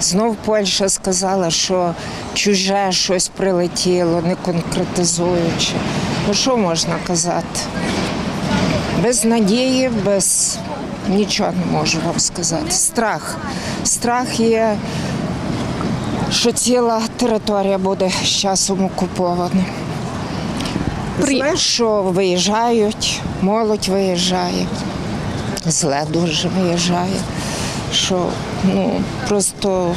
Знов Польща сказала, що чуже щось прилетіло, не конкретизуючи. Ну що можна казати? Без надії, без нічого не можу вам сказати. Страх. Страх є, що ціла територія буде з часом окупована. При- Зле, що виїжджають, молодь виїжджає, зле дуже виїжджає, що ну просто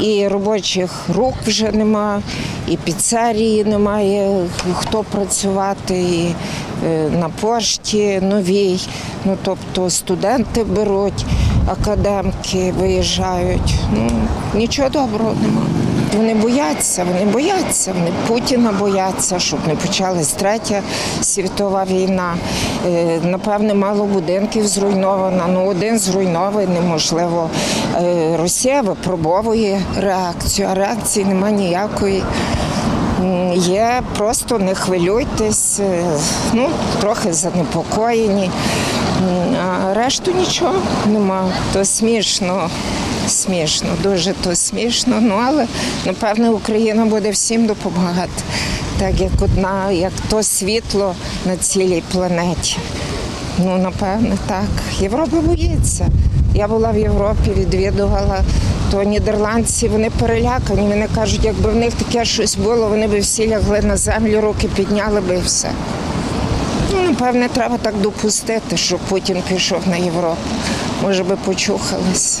і робочих рук вже нема, і піцерії немає, хто працювати, і е, на пошті новій. Ну тобто студенти беруть, академки виїжджають. Ну нічого доброго немає. Вони бояться, вони бояться, вони Путіна бояться, щоб не почалась третя світова війна. Е, Напевне, мало будинків зруйновано. Ну, один зруйнований, неможливо. Е, Росія випробовує реакцію, а реакції немає ніякої. Є просто не хвилюйтесь, е, ну трохи занепокоєні, а решту нічого нема. То смішно, смішно, дуже то смішно. Ну але напевне Україна буде всім допомагати, так як одна, як то світло на цілій планеті. Ну, напевне, так. Європа боїться. Я була в Європі, відвідувала, то нідерландці вони перелякані. Вони кажуть, якби в них таке щось було, вони б всі лягли на землю, руки підняли би і все. Ну, напевне, треба так допустити, щоб Путін пішов на Європу. Може би почухались